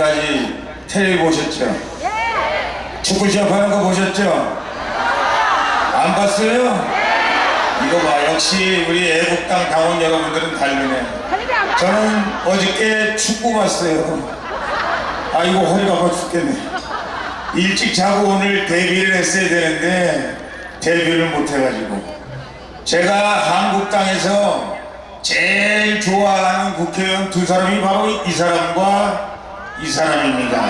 때까지 텔레비 보셨죠? 축구 시합하는 거 보셨죠? 안 봤어요? 이거 봐 역시 우리 애국당 당원 여러분들은 다르네 저는 어저께 축구 봤어요 아이고 허리가 아파 죽겠네 일찍 자고 오늘 데뷔를 했어야 되는데 데뷔를 못 해가지고 제가 한국당에서 제일 좋아하는 국회의원 두 사람이 바로 이 사람과 이 사람입니다.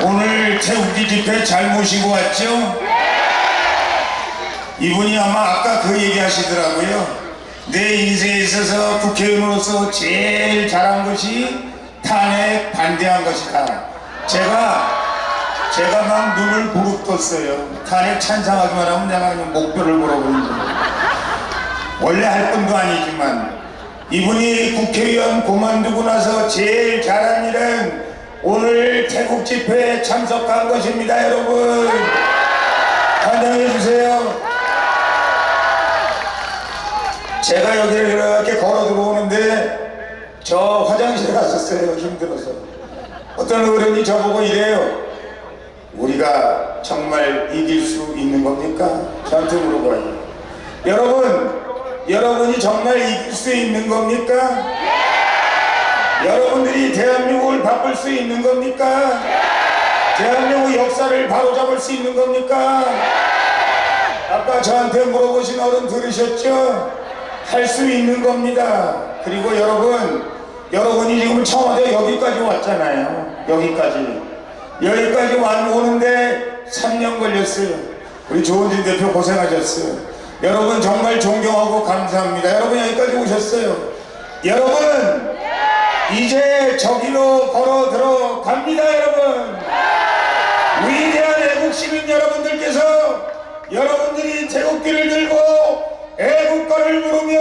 오늘 태국기 집회 잘 모시고 왔죠? 이분이 아마 아까 그 얘기 하시더라고요. 내 인생에 있어서 국회의원으로서 제일 잘한 것이 탄핵 반대한 것이다. 제가 제가 막 눈을 부릅떴어요. 탄핵 찬성하기만 하면 내가 그냥 목표를 물어보는 거예요. 원래 할 건도 아니지만 이분이 국회의원 그만두고 나서 제일 잘한 일은 오늘 태국 집회에 참석한 것입니다, 여러분. 환영해 주세요. 제가 여기를 이렇게 걸어 들어오는데 저 화장실 갔었어요, 힘들어서. 어떤 어른이 저보고 이래요. 우리가 정말 이길 수 있는 겁니까? 저한테 물어봐요. 여러분, 여러분이 정말 이길 수 있는 겁니까? 여러분들이 대한민국을 바꿀 수 있는 겁니까? 대한민국 역사를 바로잡을 수 있는 겁니까? 아까 저한테 물어보신 어른 들으셨죠? 할 수 있는 겁니다. 그리고 여러분, 여러분이 지금 청와대 여기까지 왔잖아요. 여기까지. 여기까지 와 오는데 3년 걸렸어요. 우리 조은진 대표 고생하셨어요. 여러분 정말 존경하고 감사합니다. 여러분 여기까지 오셨어요. 여러분 이제 저기로 걸어 들어갑니다 여러분. 위대한 애국 시민 여러분들께서 여러분들이 태국기를 들고 애국가를 부르며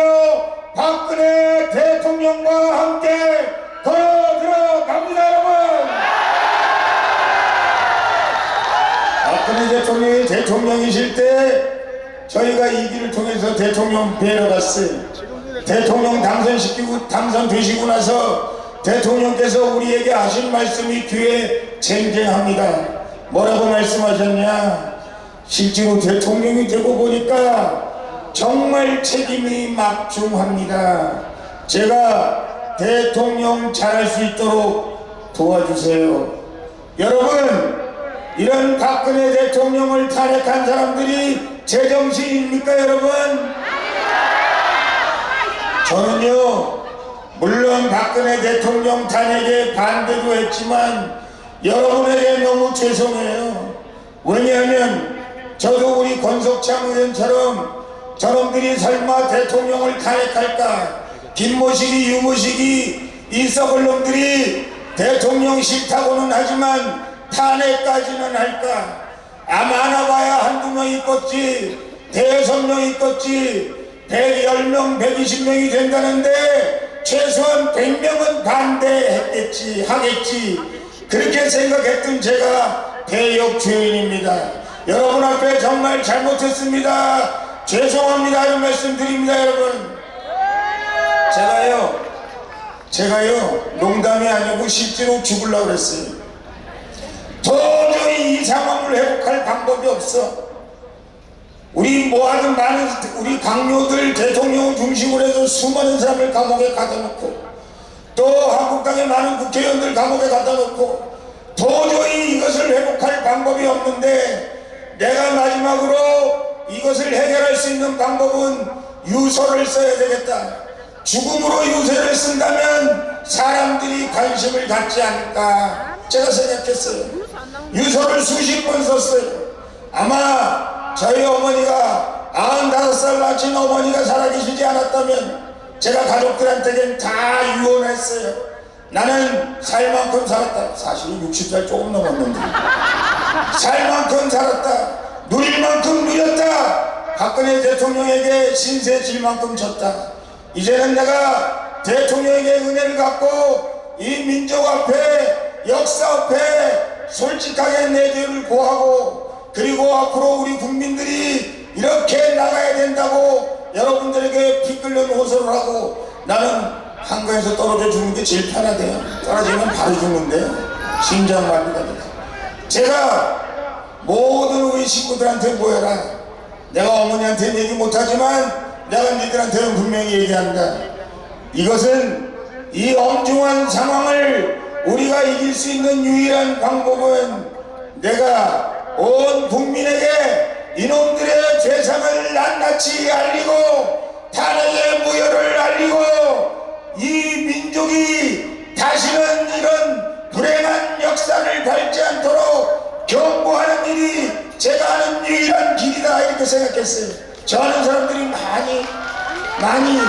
박근혜 대통령과 함께 걸어 들어갑니다 여러분. 박근혜 대통령이 대통령이실 때 저희가 이 길을 통해서 대통령 뵈러 갔어요. 대통령 당선시키고 당선되시고 나서 대통령께서 우리에게 하신 말씀이 귀에 쟁쟁합니다. 뭐라고 말씀하셨냐? 실제로 대통령이 되고 보니까 정말 책임이 막중합니다. 제가 대통령 잘할 수 있도록 도와주세요. 여러분, 이런 박근혜 대통령을 탄핵한 사람들이 제정신입니까 여러분? 저는요 물론 박근혜 대통령 탄핵에 반대도 했지만 여러분에게 너무 죄송해요. 왜냐하면 저도 우리 권석창 의원처럼 저놈들이 설마 대통령을 탄핵할까? 김모식이 유모식이 이 썩을 놈들이 대통령 싫다고는 하지만 탄핵까지는 할까 아마 하나봐야 한두 명 있겠지 대여섯 명 있겠지 110명 120명이 된다는데 최소한 100명은 반대했겠지 하겠지. 그렇게 생각했던 제가 대역 주인입니다. 여러분 앞에 정말 잘못했습니다. 죄송합니다. 이런 말씀 드립니다 여러분. 제가요 제가요 농담이 아니고 실제로 죽으려고 그랬어요 도저히 이 상황을 회복할 방법이 없어. 우리 모아둔 많은 우리 강요들 대통령 중심으로 해서 수많은 사람을 감옥에 가둬놓고 또 한국당의 많은 국회의원들 감옥에 가둬놓고 도저히 이것을 회복할 방법이 없는데 내가 마지막으로 이것을 해결할 수 있는 방법은 유서를 써야 되겠다. 죽음으로 유서를 쓴다면 사람들이 관심을 갖지 않을까 제가 생각했어요. 유서를 수십 번 썼어요. 아마 저희 어머니가 95살 낳으신 어머니가 살아계시지 않았다면 제가 가족들한테는 다 유언했어요. 나는 살 만큼 살았다. 사실 60살 조금 넘었는데. 살 만큼 살았다. 누릴 만큼 누렸다. 박근혜 대통령에게 신세 질 만큼 졌다. 이제는 내가 대통령에게 은혜를 갖고 이 민족 앞에 역사 앞에 솔직하게 내 죄를 고하고 그리고 앞으로 우리 국민들이 이렇게 나가야 된다고 여러분들에게 피 끓는 호소를 하고 나는 한강에서 떨어져 죽는 게 제일 편하대요. 떨어지면 바로 죽는데요. 심장 마비가 돼서. 제가 모든 우리 식구들한테 모여라. 내가 어머니한테는 얘기 못하지만 내가 니들한테는 분명히 얘기한다. 이것은 이 엄중한 상황을 우리가 이길 수 있는 유일한 방법은 내가 온 국민에게 이놈들의 죄상을 낱낱이 알리고 탄핵의 무효를 알리고 이 민족이 다시는 이런 불행한 역사를 밟지 않도록 경고하는 일이 제가 하는 유일한 길이다 이렇게 생각했어요. 저 하는 사람들이 많이 많이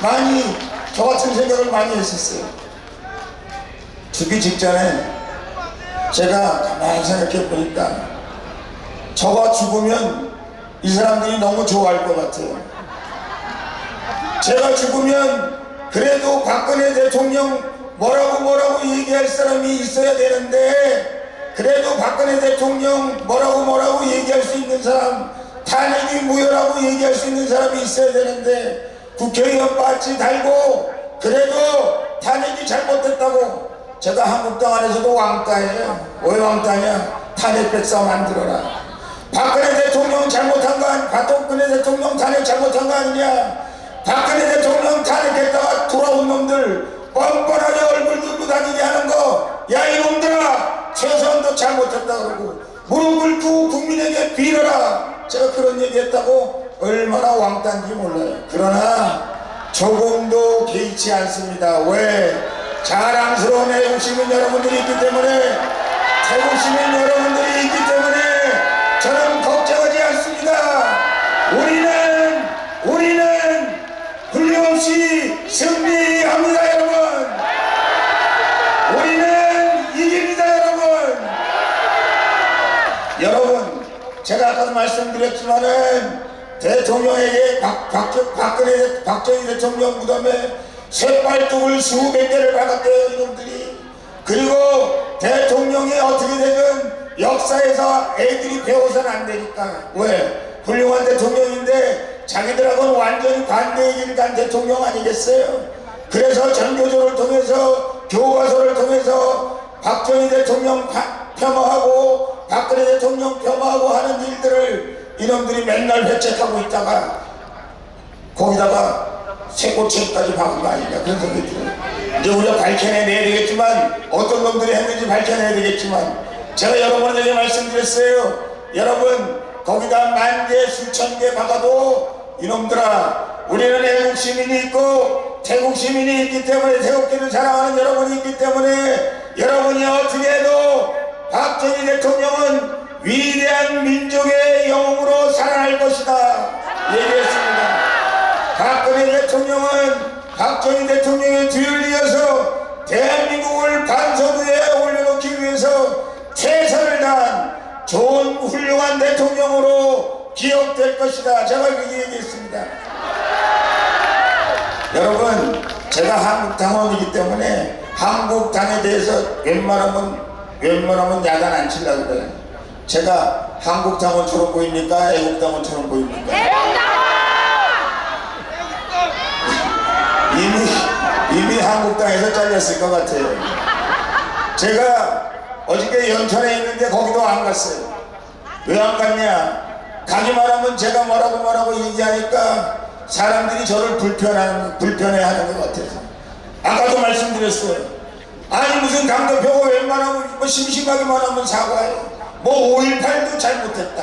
많이 저 같은 생각을 많이 했었어요. 죽기 직전에 제가 가만히 생각해 보니까 저가 죽으면 이 사람들이 너무 좋아할 것 같아요. 제가 죽으면 그래도 박근혜 대통령 뭐라고 뭐라고 얘기할 사람이 있어야 되는데 그래도 박근혜 대통령 뭐라고 뭐라고 얘기할 수 있는 사람 탄핵이 무효라고 얘기할 수 있는 사람이 있어야 되는데 국회의원 바지 달고 그래도 탄핵이 잘못됐다고 제가 한국당 안에서도 왕따예요. 왜 왕따냐? 탄핵 백사 만들어라. 박근혜 대통령 잘못한 거 아니 박근혜 대통령 탄핵 잘못한 거 아니냐? 박근혜 대통령 탄핵했다가 돌아온 놈들 뻔뻔하게 얼굴 들고 다니게 하는 거. 야 이놈들아! 최소한도 잘못했다 그러고. 무릎을 꿇고 국민에게 빌어라. 제가 그런 얘기했다고 얼마나 왕따인지 몰라요. 그러나 조금도 개의치 않습니다. 왜 자랑스러운 애국시민 여러분들이 있기 때문에 태국시민 여러분들이 있기 때문에 저는 걱정하지 않습니다. 우리는 우리는 훌륭없이 승리합니다 여러분. 우리는 이깁니다 여러분. 여러분 제가 아까도 말씀드렸지만은 대통령에게 박, 박, 박근혜 박정희 대통령 무덤에 쇠발뚝을 수백 개를 박았대요 이놈들이. 그리고 대통령이 어떻게 되든 역사에서 애들이 배워서는 안 되니까. 왜? 훌륭한 대통령인데 자기들하고는 완전히 반대의 길을 간 대통령 아니겠어요? 그래서 전교조를 통해서 교과서를 통해서 박정희 대통령 파- 폄하하고 박근혜 대통령 폄하하고 하는 일들을 이놈들이 맨날 회책하고 있다가 거기다가 쇠고책까지 박은 거 아닌가 그런 생각이. 이제 우리가 밝혀내야 되겠지만 어떤 놈들이 했는지 밝혀내야 되겠지만 제가 여러분에게 말씀드렸어요. 여러분 거기다 만 개 수천 개 박아도 이놈들아 우리는 애국 시민이 있고 태국 시민이 있기 때문에 태국기를 사랑하는 여러분이 있기 때문에 여러분이 어떻게 해도 박정희 대통령은 박정희 대통령의 뒤를 이어서 대한민국을 반석 위에 올려놓기 위해서 최선을 다한 좋은 훌륭한 대통령으로 기억될 것이다. 제가 그렇게 얘기했습니다. 여러분, 제가 한국 당원이기 때문에 한국 당에 대해서 웬만하면 웬만하면 야단 안 치려고 그래요. 제가 한국 당원처럼 보입니까? 애국 당원처럼 보입니까? 이미 이미 한국당에서 잘렸을 것 같아요. 제가 어저께 연천에 있는데 거기도 안 갔어요. 왜 안 갔냐? 가기만 하면 제가 뭐라고 뭐라고 얘기하니까 사람들이 저를 불편한 불편해하는 것 같아서. 아까도 말씀드렸어요. 아니 무슨 강 대표가 웬만하면 뭐 심심하기만 하면 사과해. 뭐 5.18도 잘못했다.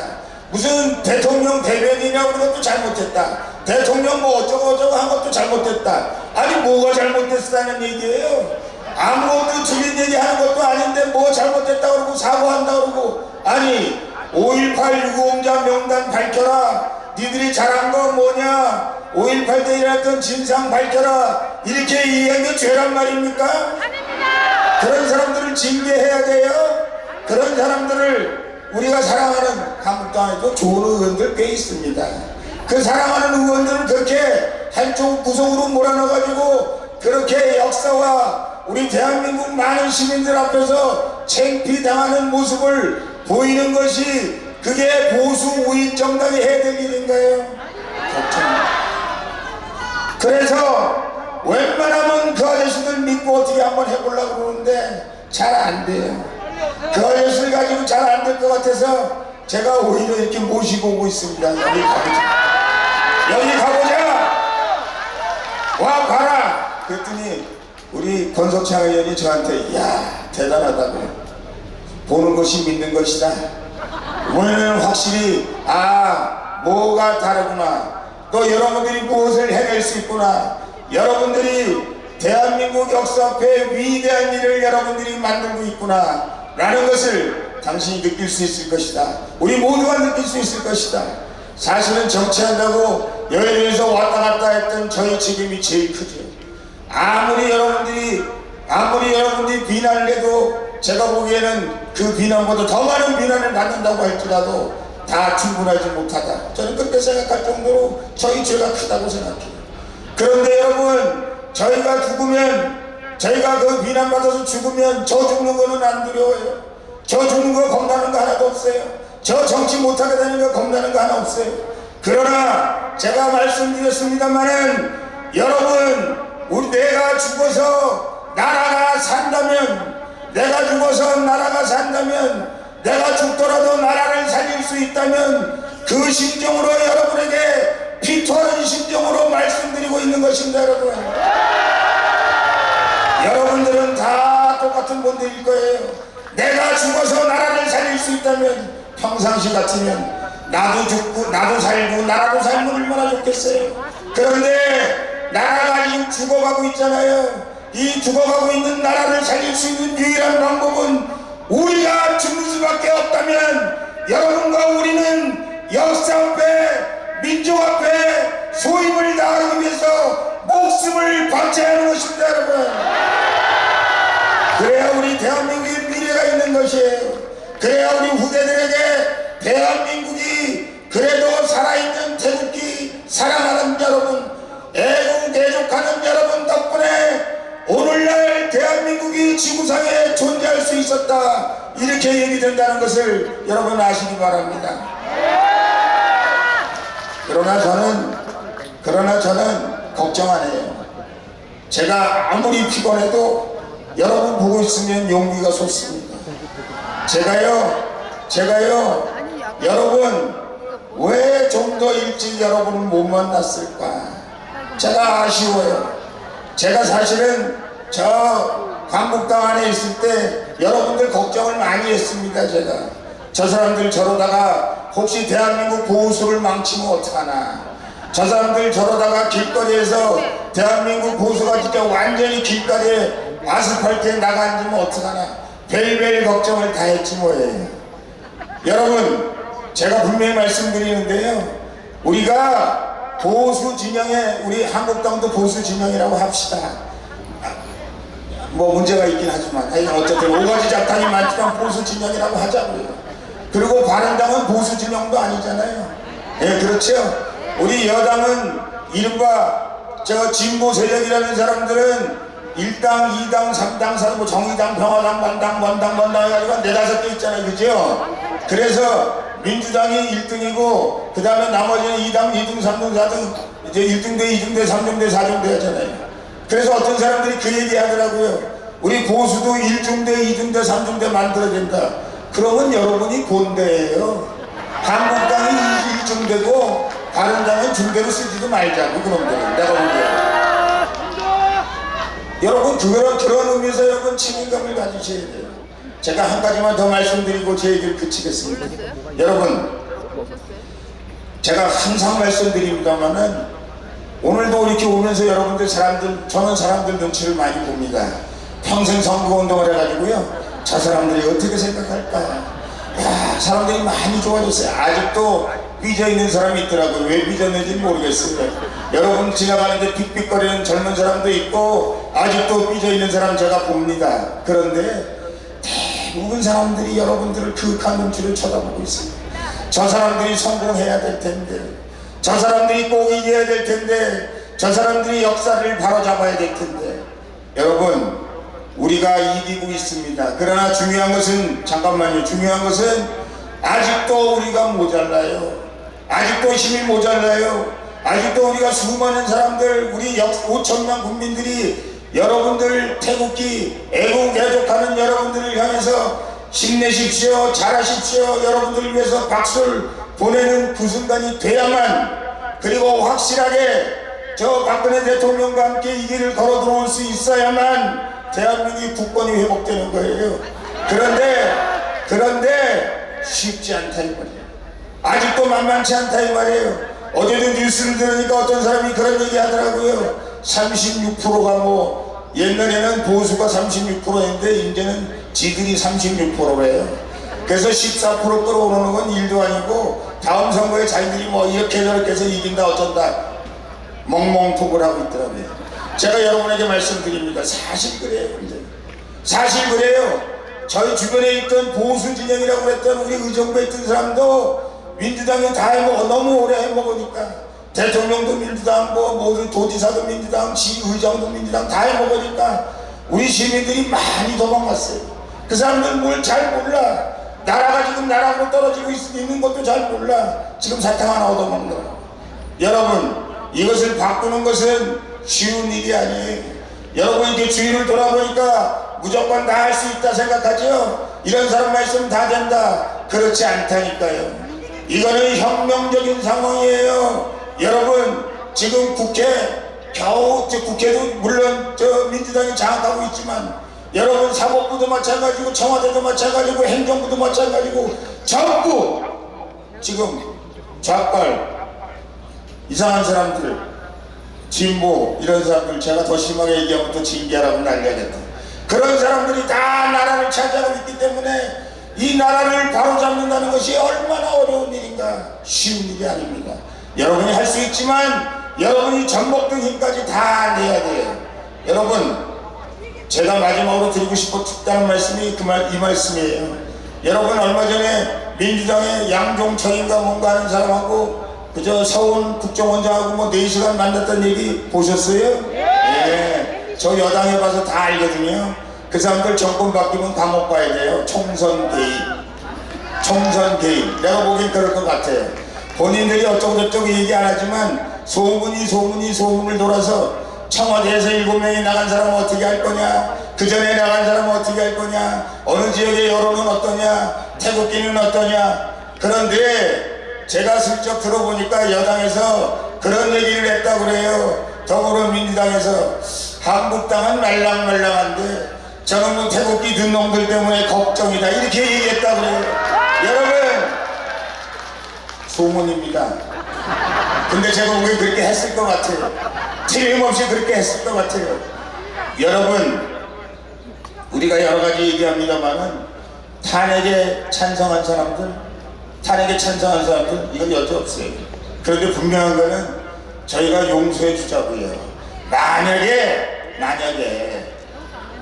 무슨 대통령 대변이냐고 그런 것도 잘못했다. 대통령 뭐 어쩌고 저쩌고 한 것도 잘못했다. 아니 뭐가 잘못됐다는 얘기예요. 아무것도 틀린 얘기 하는 것도 아닌데 뭐 잘못됐다 그러고 사과한다 그러고 아니 5.18 유공자 명단 밝혀라. 니들이 잘한 건 뭐냐? 5.18 때 일어났던 진상 밝혀라. 이렇게 이해한 게 죄란 말입니까? 그런 사람들을 징계해야 돼요. 그런 사람들을 우리가 사랑하는 한국당에도 좋은 의원들 꽤 있습니다. 그 사랑하는 의원들을 그렇게 한쪽 구석으로 몰아넣어가지고 그렇게 역사와 우리 대한민국 많은 시민들 앞에서 창피당하는 모습을 보이는 것이 그게 보수 우익 정당이 해야 될 일인가요? 걱정입니다. 그래서 웬만하면 그 아저씨들 믿고 어떻게 한번 해보려고 그러는데 잘 안 돼요. 그 아저씨를 가지고 잘 안 될 것 같아서 제가 오히려 이렇게 모시고 오고 있습니다. 여기 가보자. 여기 가보자. 와 봐라. 그랬더니 우리 권석창 의원이 저한테 야 대단하다고. 보는 것이 믿는 것이다. 오늘은 확실히 아 뭐가 다르구나. 또 여러분들이 무엇을 해낼 수 있구나. 여러분들이 대한민국 역사 앞에 위대한 일을 여러분들이 만들고 있구나. 라는 것을 당신이 느낄 수 있을 것이다. 우리 모두가 느낄 수 있을 것이다. 사실은 정치한다고 여행에서 왔다 갔다 했던 저희 책임이 제일 크죠. 아무리 여러분들이 아무리 여러분들이 비난을 해도 제가 보기에는 그 비난보다 더 많은 비난을 받는다고 할지라도 다 충분하지 못하다. 저는 그렇게 생각할 정도로 저희 죄가 크다고 생각해요. 그런데 여러분 저희가 죽으면 저희가 그 비난받아서 죽으면 저 죽는 거는 안 두려워요. 저 죽는 거 겁나는 거 하나도 없어요. 저 정치 못하게 되는 거 겁나는 거 하나 없어요. 그러나 제가 말씀드렸습니다만은 여러분 우리 내가 죽어서 나라가 산다면 내가 죽어서 나라가 산다면 내가 죽더라도 나라를 살릴 수 있다면 그 심정으로 여러분에게 피토하는 심정으로 말씀드리고 있는 것입니다 여러분. 여러분들은 다 똑같은 분들일 거예요. 내가 죽어서 나라를 살릴 수 있다면 평상시 같으면 나도 죽고 나도 살고 나라도 살면 얼마나 좋겠어요. 그런데 나라가 지금 죽어가고 있잖아요. 이 죽어가고 있는 나라를 살릴 수 있는 유일한 방법은 우리가 죽는 수밖에 없다면 여러분과 우리는 역사 앞에 민족 앞에 소임을 다하기 위해서 목숨을 바쳐야 하는 것입니다 여러분. 그래야 우리 대한민국의 미래가 있는 것이에요. 그래야 우리 후대들에게 대한민국이 그래도 살아있는 태극기 사랑하는 여러분 애국대족하는 여러분 덕분에 오늘날 대한민국이 지구상에 존재할 수 있었다. 이렇게 얘기된다는 것을 여러분 아시기 바랍니다. 그러나 저는 그러나 저는 걱정 안 해요. 제가 아무리 피곤해도 여러분 보고 있으면 용기가 솟습니다. 제가요 제가요 여러분 왜 좀 더 일찍 여러분을 못 만났을까? 제가 아쉬워요. 제가 사실은 저 강북당 안에 있을 때 여러분들 걱정을 많이 했습니다 제가. 저 사람들 저러다가 혹시 대한민국 보수를 망치면 어떡하나. 저 사람들 저러다가 길거리에서 대한민국 보수가 진짜 완전히 길거리에 아스팔트에 나가앉으면 어떡하나. 별별 걱정을 다 했지 뭐예요. 여러분 제가 분명히 말씀드리는데요. 우리가 보수 진영에 우리 한국당도 보수 진영이라고 합시다. 뭐 문제가 있긴 하지만 어쨌든 오가지 작당이 많지만 보수 진영이라고 하자고요. 그리고 바른당은 보수 진영도 아니잖아요. 예 그렇죠? 우리 여당은 이른바 저 진보 세력이라는 사람들은 1당, 2당, 3당, 4당, 뭐 정의당, 평화당, 만당, 원당, 원당 해가지고 한 네다섯 개 있잖아요. 그죠? 그래서 민주당이 1등이고 그 다음에 나머지는 2당, 2등, 3등, 4등 이제 1등대, 2등대, 3등대, 4등대 하잖아요 그래서 어떤 사람들이 그 얘기 하더라고요. 우리 보수도 1중대, 2중대, 3중대 만들어야 된다. 그러면 여러분이 본대예요. 한국당이 1중대고 다른 당은 중대로 쓰지도 말자고 그놈들은 내가 보기에 여러분 그런 그런 의미에서 여러분 책임감을 가지셔야 돼요. 제가 한 가지만 더 말씀드리고 제 얘기를 그치겠습니다. 여러분 제가 항상 말씀드립니다만은 오늘도 이렇게 오면서 여러분들 사람들 저는 사람들 눈치를 많이 봅니다. 평생 선거운동을 해가지고요. 저 사람들이 어떻게 생각할까? 야 사람들이 많이 좋아졌어요. 아직도 삐져 있는 사람이 있더라고요. 왜 삐졌는지 모르겠어요. 여러분 지나가는데 빅빅거리는 젊은 사람도 있고 아직도 삐져 있는 사람 제가 봅니다. 그런데 대부분 사람들이 여러분들을 그윽한 눈치를 쳐다보고 있습니다. 저 사람들이 성공해야 될 텐데 저 사람들이 꼭 이겨야 될 텐데 저 사람들이 역사를 바로잡아야 될 텐데. 여러분 우리가 이기고 있습니다. 그러나 중요한 것은 잠깐만요. 중요한 것은 아직도 우리가 모자라요. 아직도 힘이 모자라요. 아직도 우리가 수많은 사람들 우리 역 5천만 국민들이 여러분들 태국기 애국 애족하는 여러분들을 향해서 힘내십시오 잘하십시오 여러분들을 위해서 박수를 보내는 그 순간이 돼야만 그리고 확실하게 저 박근혜 대통령과 함께 이 길을 걸어 들어올 수 있어야만 대한민국의 국권이 회복되는 거예요 그런데 그런데 쉽지 않다 이 말이에요 아직도 만만치 않다 이 말이에요. 어제도 뉴스를 들으니까 어떤 사람이 그런 얘기 하더라고요. 36%가 뭐 옛날에는 보수가 36%였는데 이제는 지들이 36%래요. 그래서 14% 끌어오르는 건 일도 아니고 다음 선거에 자기들이 뭐 이렇게 저렇게 해서 이긴다 어쩐다 멍멍톡을 하고 있더라고요. 제가 여러분에게 말씀드립니다. 사실 그래요. 이제. 사실 그래요. 저희 주변에 있던 보수 진영이라고 했던 우리 의정부에 있던 사람도 민주당이 다 해먹어 너무 오래 해먹으니까 대통령도 민주당 뭐 모든 도지사도 민주당 지의장도 민주당 다 해먹으니까 우리 시민들이 많이 도망갔어요. 그 사람들 뭘잘 몰라. 나라가 지금 나라로 떨어지고 있, 있는 것도 잘 몰라. 지금 사탕 하나 얻어먹느라. 여러분 이것을 바꾸는 것은 쉬운 일이 아니에요. 여러분 이렇게 주위를 돌아보니까 무조건 다 할 수 있다 생각하죠? 이런 사람만 있으면 다 된다. 그렇지 않다니까요. 이거는 혁명적인 상황이에요. 여러분 지금 국회 겨우 저 국회도 물론 저 민주당이 장악하고 있지만 여러분 사법부도 마찬가지고 청와대도 마찬가지고 행정부도 마찬가지고 전부 지금 좌빨 이상한 사람들 진보 이런 사람들 제가 더 심하게 얘기하면 또 징계하라고 난리하겠다. 그런 사람들이 다 나라를 차지하고 있기 때문에 이 나라를 바로잡는다는 것이 얼마나 어려운 일인가 쉬운 일이 아닙니다 여러분이 할 수 있지만 여러분이 전복된 힘까지 다 내야 돼요 여러분 제가 마지막으로 드리고 싶었다는 말씀이 그 말, 이 말씀이에요 여러분 얼마 전에 민주당의 양종철인가 뭔가 하는 사람하고 그저 서울 국정원장하고 뭐 4시간 만났던 얘기 보셨어요? 예. 저 여당에 봐서 다 알거든요. 그 사람들 정권 바뀌면 감옥 가야 돼요. 총선 개입. 총선 개입. 내가 보기엔 그럴 것 같아요. 본인들이 어쩌고저쩌고 얘기 안 하지만 소문이 소문이 소문을 돌아서 청와대에서 일곱 명이 나간 사람은 어떻게 할 거냐? 그 전에 나간 사람은 어떻게 할 거냐? 어느 지역의 여론은 어떠냐? 태극기는 어떠냐? 그런데 제가 슬쩍 들어보니까 여당에서 그런 얘기를 했다고 그래요. 더불어민주당에서 한국당은 말랑말랑한데 저놈은 태극기 든 놈들 때문에 걱정이다 이렇게 얘기했다고 그래요. 여러분 소문입니다. 근데 제가 보기엔 그렇게 했을 것 같아요. 틀림없이 그렇게 했을 것 같아요. 여러분 우리가 여러 가지 얘기합니다만은 탄핵에 찬성한 사람들 탄핵에 찬성한 사람들 이건 여지 없어요. 그런데 분명한 거는 저희가 용서해 주자고요. 만약에 만약에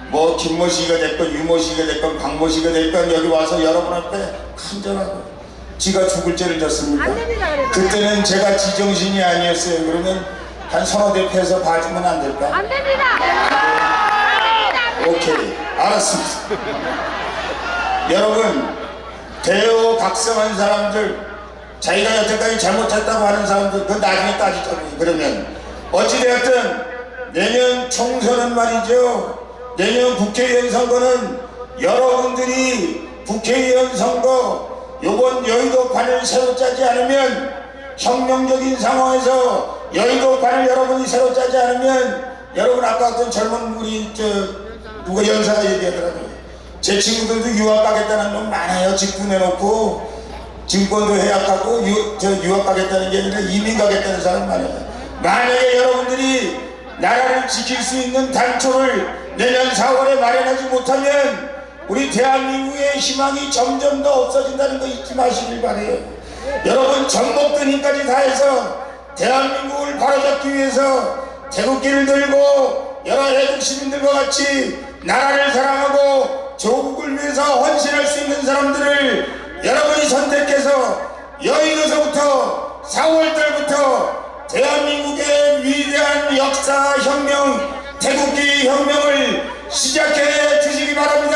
뭐 김모 씨가 됐건 유모 씨가 됐건 박모 씨가 됐건 여기 와서 여러분 앞에 간절하고 지가 죽을 죄를 졌습니까? 그때는 제가 지정신이 아니었어요. 그러면 한 서너 대 패서 봐주면 안 될까? 안 됩니다. 오케이 알았습니다 여러분 대우 각성한 사람들 자기가 여태까지 잘못했다고 하는 사람들 그 나중에 따지자고요 그러면 어찌되었든 내년 총선은 말이죠 내년 국회의원 선거는 여러분들이 국회의원 선거 새로 짜지 않으면 혁명적인 상황에서 여의도판을 여러분이 새로 짜지 않으면 여러분 아까 어떤 젊은 우리 저 누가 연사가 얘기하더라고요. 제 친구들도 유학 가겠다는 놈 많아요. 직분 해놓고 증권도 해약하고 유, 저 유학 가겠다는 게 아니라 이민 가겠다는 사람 많아요. 만약에 여러분들이 나라를 지킬 수 있는 단초를 내년 4월에 마련하지 못하면 우리 대한민국의 희망이 점점 더 없어진다는 거 잊지 마시길 바래요. 여러분 전복된 힘까지 다해서 대한민국을 바로잡기 위해서 태극기를 들고 여러 애국 시민들과 같이 나라를 사랑하고 조국을 위해서 헌신할 수 있는 사람들을 여러분이 선택해서 여의도서부터 4월달부터 대한민국의 위대한 역사 혁명 태극기 혁명을 시작해 주시기 바랍니다.